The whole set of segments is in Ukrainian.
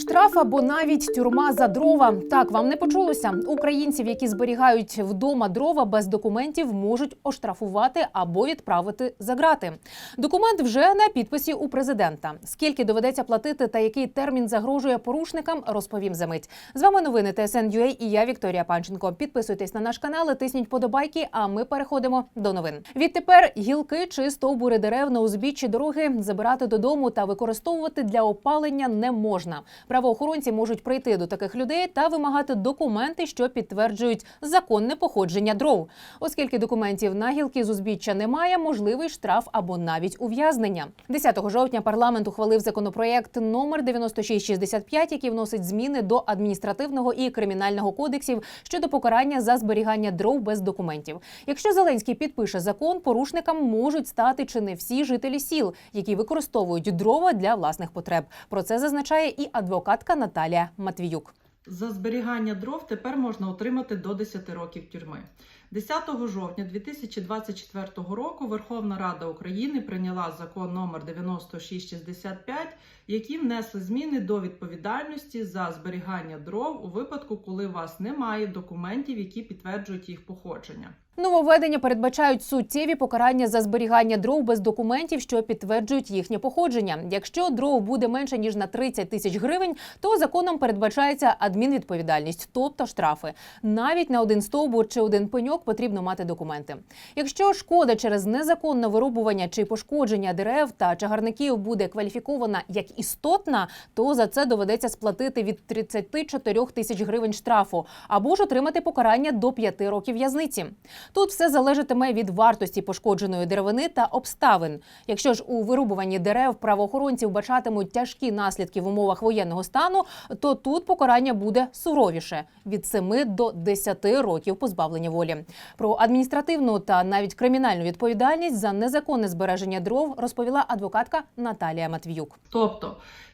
Штраф або навіть тюрма за дрова. Так вам не почулося. Українців, які зберігають вдома дрова без документів, можуть оштрафувати або відправити за грати. Документ вже на підписі у президента. Скільки доведеться платити та який термін загрожує порушникам, розповім за мить. З вами новини ТСН.UA і я Вікторія Панченко. Підписуйтесь на наш канал, тисніть подобайки. А ми переходимо до новин. Відтепер гілки чи стовбури дерев на узбіччі дороги забирати додому та використовувати для опалення не можна. Правоохоронці можуть прийти до таких людей та вимагати документи, що підтверджують законне походження дров. Оскільки документів на гілки з узбіччя немає, можливий штраф або навіть ув'язнення. 10 жовтня парламент ухвалив законопроєкт номер 9665, який вносить зміни до адміністративного і кримінального кодексів щодо покарання за зберігання дров без документів. Якщо Зеленський підпише закон, порушникам можуть стати чи не всі жителі сіл, які використовують дрова для власних потреб. Про це зазначає і адвокатка Наталія Матвіюк. За зберігання дров тепер можна отримати до 10 років тюрми. 10 жовтня 2024 року Верховна Рада України прийняла закон номер 9665, які внесли зміни до відповідальності за зберігання дров у випадку, коли у вас немає документів, які підтверджують їх походження. Нововведення передбачають суттєві покарання за зберігання дров без документів, що підтверджують їхнє походження. Якщо дров буде менше ніж на 30 тисяч гривень, то законом передбачається адмінвідповідальність, тобто штрафи. Навіть на один стовбур чи один пеньок потрібно мати документи. Якщо шкода через незаконне вирубування чи пошкодження дерев та чагарників буде кваліфікована як істотна, то за це доведеться сплатити від 34 тисяч гривень штрафу або ж отримати покарання до 5 років в'язниці. Тут все залежатиме від вартості пошкодженої деревини та обставин. Якщо ж у вирубуванні дерев правоохоронці вбачатимуть тяжкі наслідки в умовах воєнного стану, то тут покарання буде суровіше від 7 до 10 років позбавлення волі. Про адміністративну та навіть кримінальну відповідальність за незаконне збереження дров розповіла адвокатка Наталія Матвіюк. Тобто,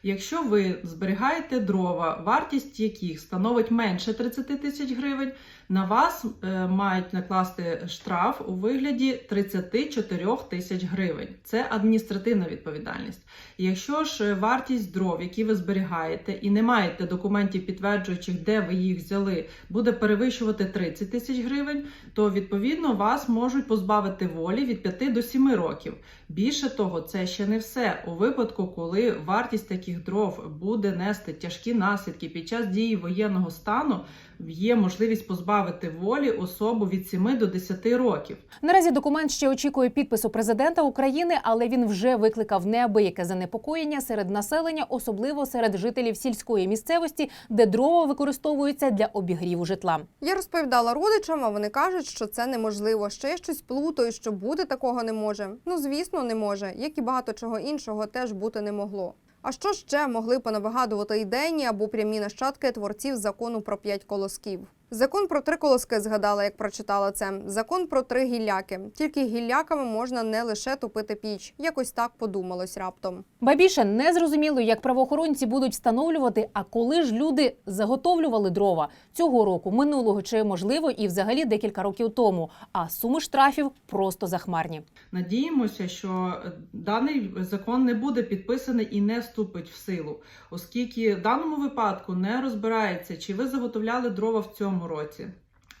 якщо ви зберігаєте дрова, вартість яких становить менше 30 тисяч гривень, на вас е, мають накласти штраф у вигляді 34 тисяч гривень. Це адміністративна відповідальність. Якщо ж е, вартість дров, які ви зберігаєте, і не маєте документів, підтверджуючих, де ви їх взяли, буде перевищувати 30 тисяч гривень, то відповідно вас можуть позбавити волі від 5 до 7 років. Більше того, це ще не все. У випадку, коли вартість таких дров буде нести тяжкі наслідки під час дії воєнного стану, є можливість позбавити волі особу від 7 до 10 років. Наразі документ ще очікує підпису президента України, але він вже викликав неабияке занепокоєння серед населення, особливо серед жителів сільської місцевості, де дрова використовуються для обігріву житла. Я розповідала родичам, а вони кажуть, що це неможливо. Що я щось плутаю, що бути такого не може. Ну звісно, не може, як і багато чого іншого теж бути не могло. А що ще могли понавигадувати ідейні або прямі нащадки творців закону про п'ять колосків? Закон про три колоски згадала, як прочитала це. Закон про три гілляки. Тільки гілляками можна не лише топити піч. Якось так подумалось раптом. Ба більше не зрозуміло, як правоохоронці будуть встановлювати, а коли ж люди заготовлювали дрова цього року, минулого чи можливо і взагалі декілька років тому. А суми штрафів просто захмарні. Надіємося, що даний закон не буде підписаний і не вступить в силу, оскільки в даному випадку не розбирається, чи ви заготовляли дрова в цьому році.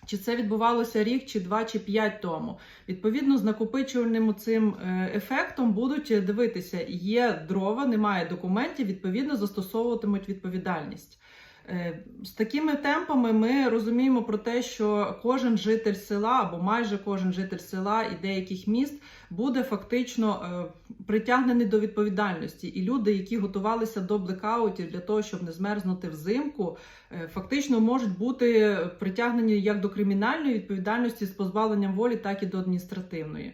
Чи це відбувалося рік, чи два, чи п'ять тому? Відповідно, з накопичувальним цим е, ефектом будуть дивитися, є дрова, немає документів, відповідно застосовуватимуть відповідальність. Е, З такими темпами ми розуміємо про те, що кожен житель села або майже кожен житель села і деяких міст буде фактично е, притягнений до відповідальності. І люди, які готувалися до блекаутів для того, щоб не змерзнути взимку, е, фактично можуть бути притягнені як до кримінальної відповідальності з позбавленням волі, так і до адміністративної.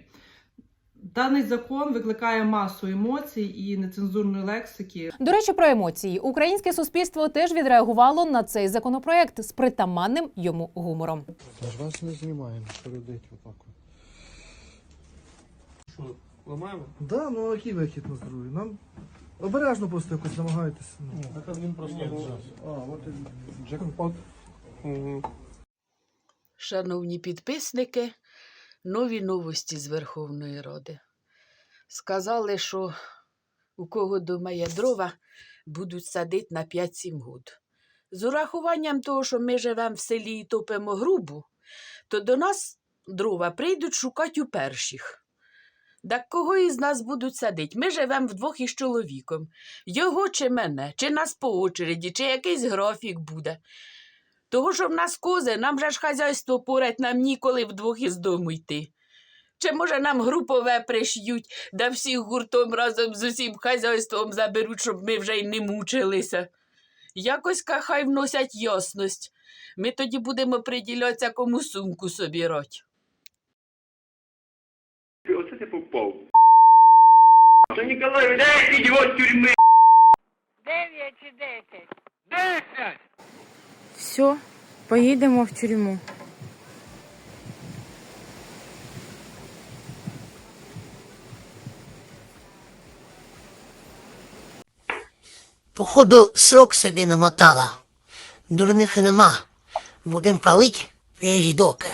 Даний закон викликає масу емоцій і нецензурної лексики. До речі, про емоції українське суспільство теж відреагувало на цей законопроект з притаманним йому гумором. Ж вас не знімаємо, передить отак. от. Що, ламаємо? Да, ну а який вихід на здоров'я? Нам обережно просто якось намагайтеся. Ну. Так він просто А, от і джекпот. Шановні підписники, нові новості з Верховної Ради. Сказали, що у кого дома є дрова, будуть садити на 5-7 год. З урахуванням того, що ми живемо в селі і топимо грубу, то до нас дрова прийдуть шукати у перших. Так кого із нас будуть садити? Ми живемо вдвох із чоловіком. Його чи мене, чи нас по очереді, чи якийсь графік буде. Того, що в нас кози, нам же ж хазяйство порать, нам ніколи вдвох із дому йти. Чи може нам групове приш'ють, да всіх гуртом разом з усім хазяйством заберуть, щоб ми вже й не мучилися. Якось хай вносять ясність. Ми тоді будемо приділятися, кому сумку собі роть. Оце ти попав. Ніколай, дай ідіот тюрми. Дев'ять чи? Десять! Все, поїдемо в тюрму. Походу, срок собі намотала. Дурних нема. Будем палить, приїжджі доки.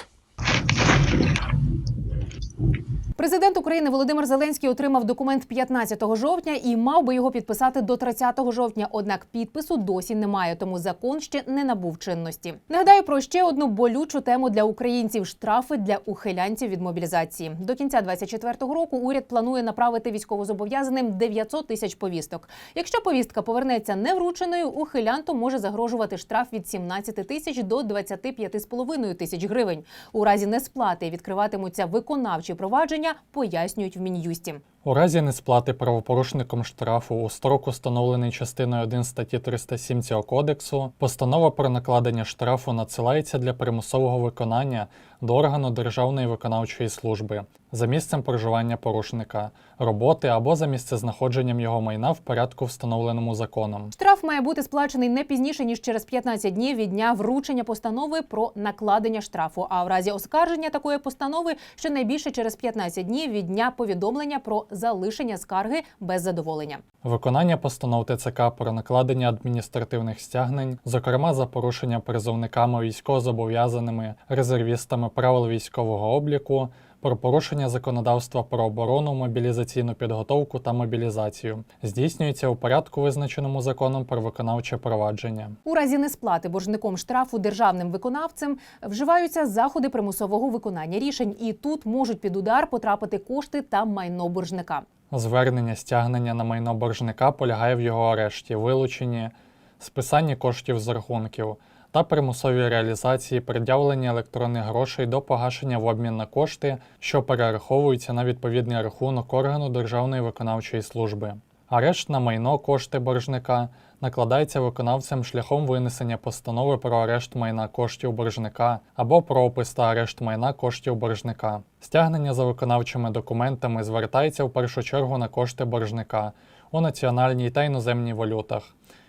Президент України Володимир Зеленський отримав документ 15 жовтня і мав би його підписати до 30 жовтня. Однак підпису досі немає, тому закон ще не набув чинності. Нагадаю про ще одну болючу тему для українців: штрафи для ухилянців від мобілізації. До кінця 2024 року уряд планує направити військовозобов'язаним 900 тисяч повісток. Якщо повістка повернеться неврученою, ухилянту може загрожувати штраф від 17 тисяч до 25,5 тисяч гривень. У разі несплати відкриватимуться виконавчі провадження, пояснюють в мін'юсті. У разі несплати правопорушником штрафу у строк, установлений частиною 1 статті 307 цього кодексу, постанова про накладення штрафу надсилається для примусового виконання до органу Державної виконавчої служби за місцем проживання порушника, роботи або за місцезнаходженням його майна в порядку, встановленому законом. Штраф має бути сплачений не пізніше ніж через 15 днів від дня вручення постанови про накладення штрафу. А в разі оскарження такої постанови щонайбільше через 15 днів від дня повідомлення про залишення скарги без задоволення. Виконання постанов ТЦК про накладення адміністративних стягнень, зокрема за порушення призовниками військовозобов'язаними, резервістами правил військового обліку, про порушення законодавства про оборону, мобілізаційну підготовку та мобілізацію, здійснюється у порядку, визначеному законом про виконавче провадження. У разі несплати боржником штрафу державним виконавцем вживаються заходи примусового виконання рішень, і тут можуть під удар потрапити кошти та майно боржника. Звернення стягнення на майно боржника полягає в його арешті, вилученні, списанні коштів з рахунків та примусовій реалізації пред'явлення електронних грошей до погашення в обмін на кошти, що перераховуються на відповідний рахунок органу Державної виконавчої служби. Арешт на майно кошти боржника накладається виконавцем шляхом винесення постанови про арешт майна коштів боржника або про опис та арешт майна коштів боржника. Стягнення за виконавчими документами звертається в першу чергу на кошти боржника у національній та іноземній валютах,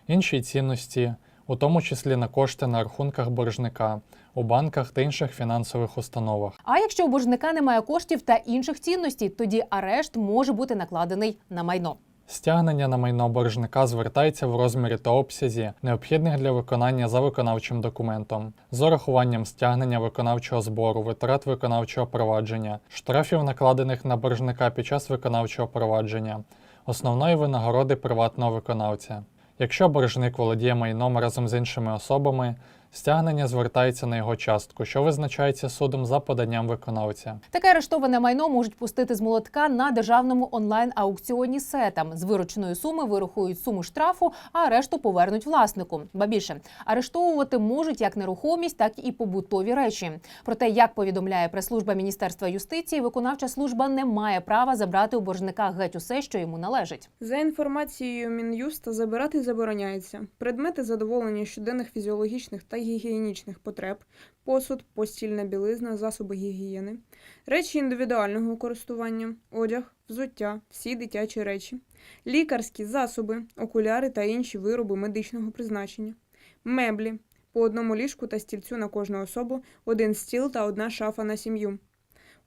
інші цінності, у тому числі на кошти на рахунках боржника, у банках та інших фінансових установах. А якщо у боржника немає коштів та інших цінностей, тоді арешт може бути накладений на майно. Стягнення на майно боржника звертається в розмірі та обсязі, необхідних для виконання за виконавчим документом, з урахуванням стягнення виконавчого збору, витрат виконавчого провадження, штрафів, накладених на боржника під час виконавчого провадження, основної винагороди приватного виконавця. Якщо боржник володіє майном разом з іншими особами, стягнення звертається на його частку, що визначається судом за поданням виконавця. Таке арештоване майно можуть пустити з молотка на державному онлайн-аукціоні сетам. З вирученої суми вирахують суму штрафу, а решту повернуть власнику. Ба більше арештовувати можуть як нерухомість, так і побутові речі. Проте, як повідомляє прес-служба Міністерства юстиції, виконавча служба не має права забрати у боржника геть усе, що йому належить. За інформацією Мін'юста, забирати забороняється предмети задоволення щоденних фізіологічних та гігієнічних потреб, посуд, постільна білизна, засоби гігієни, речі індивідуального користування, одяг, взуття, всі дитячі речі, лікарські засоби, окуляри та інші вироби медичного призначення, меблі, по одному ліжку та стільцю на кожну особу, один стіл та одна шафа на сім'ю,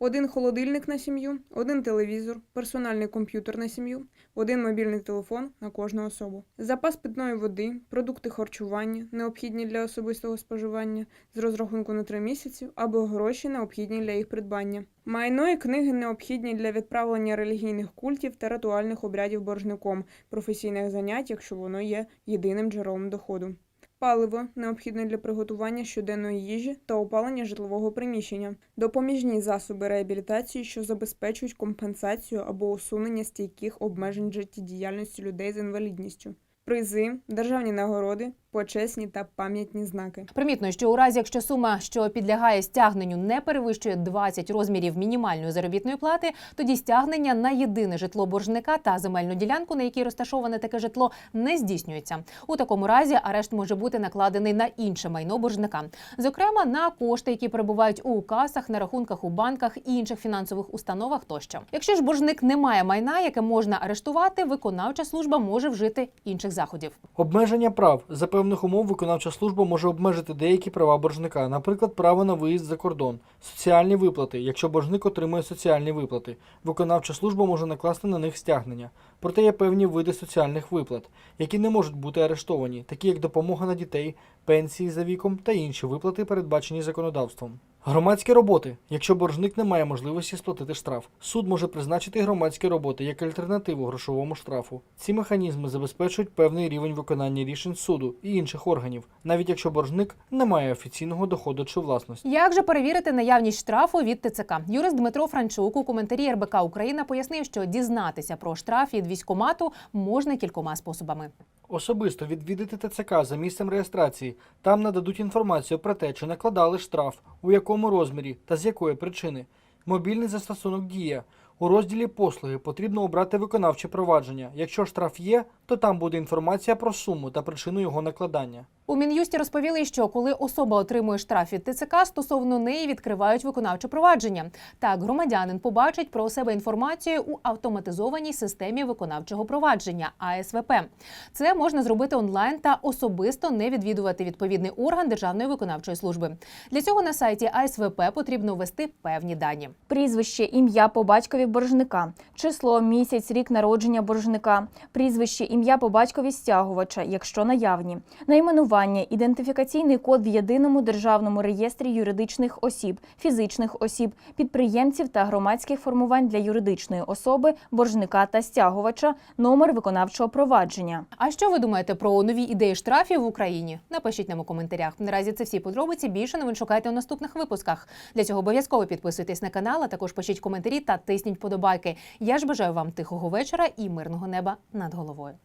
один холодильник на сім'ю, один телевізор, персональний комп'ютер на сім'ю, один мобільний телефон на кожну особу, запас питної води, продукти харчування, необхідні для особистого споживання, з розрахунку на три місяці або гроші необхідні для їх придбання. Майно і книги необхідні для відправлення релігійних культів та ритуальних обрядів боржником, професійних занять, якщо воно є єдиним джерелом доходу. Паливо необхідне для приготування щоденної їжі та опалення житлового приміщення, допоміжні засоби реабілітації, що забезпечують компенсацію або усунення стійких обмежень життєдіяльності людей з інвалідністю, призи, державні нагороди, почесні та пам'ятні знаки. Примітно, що у разі, якщо сума, що підлягає стягненню, не перевищує 20 розмірів мінімальної заробітної плати, тоді стягнення на єдине житло боржника та земельну ділянку, на якій розташоване таке житло, не здійснюється. У такому разі арешт може бути накладений на інше майно боржника, зокрема на кошти, які перебувають у касах, на рахунках у банках і інших фінансових установах тощо. Якщо ж боржник не має майна, яке можна арештувати, виконавча служба може вжити інших заходів. Обмеження прав за певних умов виконавча служба може обмежити деякі права боржника, наприклад, право на виїзд за кордон, соціальні виплати, якщо боржник отримує соціальні виплати. Виконавча служба може накласти на них стягнення. Проте є певні види соціальних виплат, які не можуть бути арештовані, такі як допомога на дітей, пенсії за віком та інші виплати, передбачені законодавством. Громадські роботи. Якщо боржник не має можливості сплатити штраф, суд може призначити громадські роботи як альтернативу грошовому штрафу. Ці механізми забезпечують певний рівень виконання рішень суду і інших органів, навіть якщо боржник не має офіційного доходу чи власності. Як же перевірити наявність штрафу від ТЦК? Юрист Дмитро Франчук у коментарі РБК Україна пояснив, що дізнатися про штраф від військомату можна кількома способами. Особисто відвідати ТЦК за місцем реєстрації. Там нададуть інформацію про те, чи накладали штраф, у якому розмірі та з якої причини. Мобільний застосунок дія. У розділі послуги потрібно обрати виконавче провадження. Якщо штраф є, то там буде інформація про суму та причину його накладання. У мін'юсті розповіли, що коли особа отримує штраф від ТЦК, стосовно неї відкривають виконавче провадження. Так, громадянин побачить про себе інформацію у автоматизованій системі виконавчого провадження АСВП. Це можна зробити онлайн та особисто не відвідувати відповідний орган Державної виконавчої служби. Для цього на сайті АСВП потрібно ввести певні дані. Прізвище, ім'я по батькові боржника, число, місяць, рік народження боржника, прізвище, ім'я по батькові стягувача, якщо наявні, найменування, ідентифікаційний код в єдиному державному реєстрі юридичних осіб, фізичних осіб, підприємців та громадських формувань для юридичної особи, боржника та стягувача, номер виконавчого провадження. А що ви думаєте про нові ідеї штрафів в Україні? Напишіть нам у коментарях. Наразі це всі подробиці. Більше новин шукайте у наступних випусках. Для цього обов'язково підписуйтесь на канал, а також пишіть коментарі та тисніть подобайки. Я ж бажаю вам тихого вечора і мирного неба над головою.